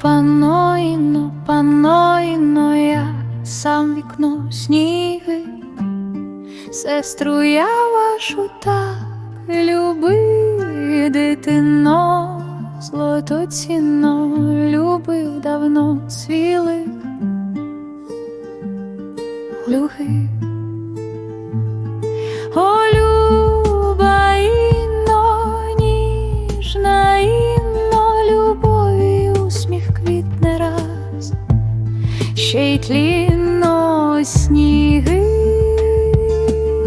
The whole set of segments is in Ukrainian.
паноїно, паноїно, я сам вікно сніги, сестру я вашу так любив, дитино, злотоцінно любив давно цвіли люги. Ще й тлінно сніги,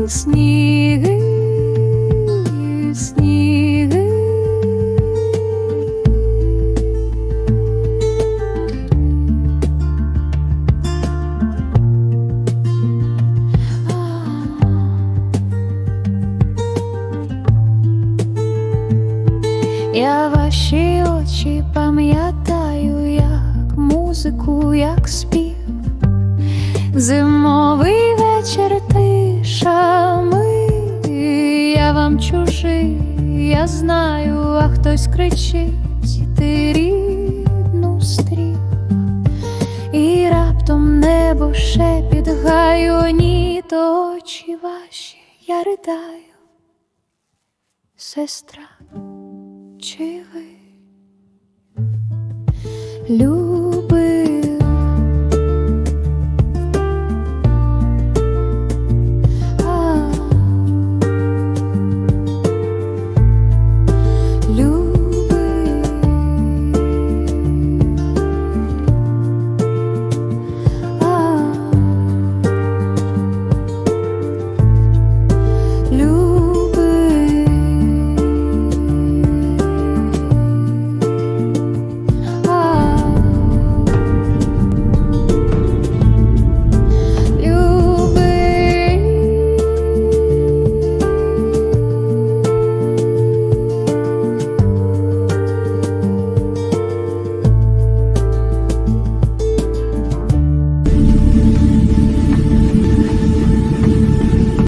сніги, сніги. Я ваші очі пам'ятаю, як музику, як спів, зимовий вечір тишами, я вам чужий, я знаю, а хтось кричить, ти рідну стрів, і раптом небо шепіт гаю, ні, то очі ваші, я ридаю, сестра чи ви? Люб